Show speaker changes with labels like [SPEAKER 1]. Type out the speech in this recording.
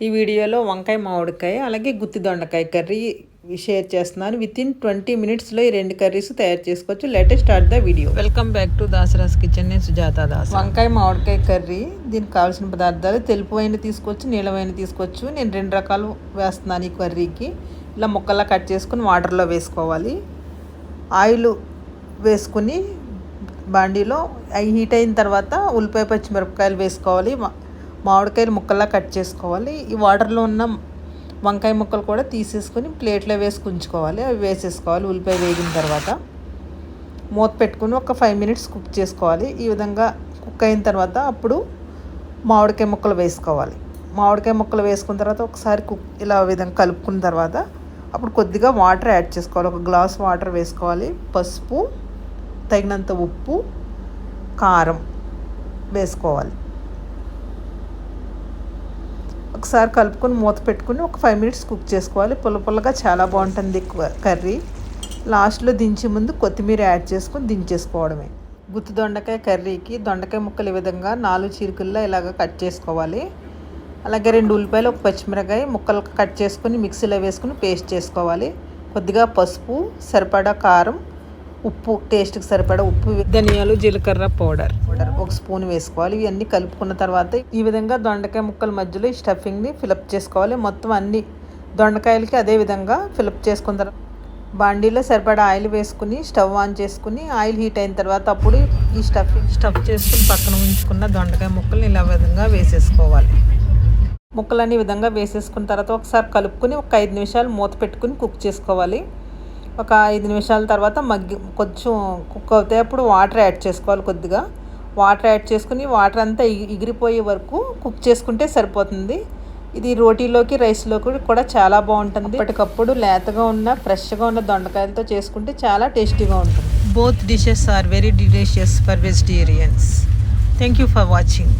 [SPEAKER 1] ఈ వీడియోలో వంకాయ మామిడికాయ అలాగే గుత్తి దొండకాయ కర్రీ షేర్ చేస్తున్నాను. విత్ ఇన్ ట్వంటీ మినిట్స్లో ఈ రెండు కర్రీస్ తయారు చేసుకోవచ్చు. Let's start the video
[SPEAKER 2] welcome back to Dasara's kitchen నేను సుజాత దాస్.
[SPEAKER 1] వంకాయ మామిడికాయ కర్రీ దీనికి కావాల్సిన పదార్థాలు తెలుపు అయిన తీసుకోవచ్చు నీలమైన తీసుకోవచ్చు. నేను రెండు రకాలు వేస్తున్నాను ఈ కర్రీకి. ఇలా ముక్కల్లా కట్ చేసుకుని వాటర్లో వేసుకోవాలి. ఆయిల్ వేసుకుని బాండీలో హీట్ అయిన తర్వాత ఉల్లిపాయ పచ్చిమిరపకాయలు వేసుకోవాలి. మామిడికాయలు ముక్కల్లా కట్ చేసుకోవాలి. ఈ వాటర్లో ఉన్న వంకాయ ముక్కలు కూడా తీసేసుకొని ప్లేట్లో వేసుకు ఉంచుకోవాలి అవి వేసేసుకోవాలి ఉల్లిపాయ వేగిన తర్వాత. మూత పెట్టుకుని ఒక ఫైవ్ మినిట్స్ కుక్ చేసుకోవాలి. ఈ విధంగా కుక్ అయిన తర్వాత అప్పుడు మామిడికాయ ముక్కలు వేసుకోవాలి. మామిడికాయ ముక్కలు వేసుకున్న తర్వాత ఒకసారి కుక్ ఇలా విధంగా కలుపుకున్న తర్వాత అప్పుడు కొద్దిగా వాటర్ యాడ్ చేసుకోవాలి. ఒక గ్లాస్ వాటర్ వేసుకోవాలి. పసుపు తగినంత ఉప్పు కారం వేసుకోవాలి. ఒకసారి కలుపుకొని మూత పెట్టుకుని ఒక ఫైవ్ మినిట్స్ కుక్ చేసుకోవాలి. పుల్ల పుల్లగా చాలా బాగుంటుంది క- కర్రీ. లాస్ట్లో దించే ముందు కొత్తిమీర యాడ్ చేసుకొని దించేసుకోవడమే. గుత్తి దొండకాయ కర్రీకి దొండకాయ ముక్కలు ఈ విధంగా నాలుగు చీరుకుల్లో ఇలాగ కట్ చేసుకోవాలి. అలాగే రెండు ఉల్లిపాయలు ఒక పచ్చిమిరకాయ ముక్కలు కట్ చేసుకొని మిక్సీలో వేసుకుని పేస్ట్ చేసుకోవాలి. కొద్దిగా పసుపు సరిపడా కారం ఉప్పు టేస్ట్కి సరిపడా ఉప్పు
[SPEAKER 2] ధనియాలు జీలకర్ర పౌడర్.
[SPEAKER 1] పౌడర్ ఒక స్పూన్ వేసుకోవాలి. ఇవన్నీ కలుపుకున్న తర్వాత ఈ విధంగా దొండకాయ ముక్కల మధ్యలో ఈ స్టఫింగ్ని ఫిలప్ చేసుకోవాలి. మొత్తం అన్ని దొండకాయలకి అదే విధంగా ఫిలప్ చేసుకున్న తర్వాత బాండీలో సరిపడా ఆయిల్ వేసుకుని స్టవ్ ఆన్ చేసుకుని ఆయిల్ హీట్ అయిన తర్వాత అప్పుడు ఈ స్టఫింగ్
[SPEAKER 2] స్టఫ్ చేసుకుని పక్కన ఉంచుకున్న దొండకాయ ముక్కల్ని ఇలా విధంగా వేసేసుకోవాలి.
[SPEAKER 1] ముక్కలన్నీ విధంగా వేసేసుకున్న తర్వాత ఒకసారి కలుపుకొని ఒక ఐదు నిమిషాలు మూత పెట్టుకుని కుక్ చేసుకోవాలి. ఒక ఐదు నిమిషాల తర్వాత మగ్గి కొంచెం కుక్ అవుతాయి అప్పుడు వాటర్ యాడ్ చేసుకోవాలి కొద్దిగా. వాటర్ యాడ్ చేసుకుని వాటర్ అంతా ఎగిరిపోయే వరకు కుక్ చేసుకుంటే సరిపోతుంది. ఇది రోటీలోకి రైస్లోకి కూడా చాలా బాగుంటుంది. అప్పటికప్పుడు లేతగా ఉన్న ఫ్రెష్గా ఉన్న దొండకాయలతో చేసుకుంటే చాలా టేస్టీగా ఉంటుంది.
[SPEAKER 2] Both dishes are very delicious for vegetarians thank you for watching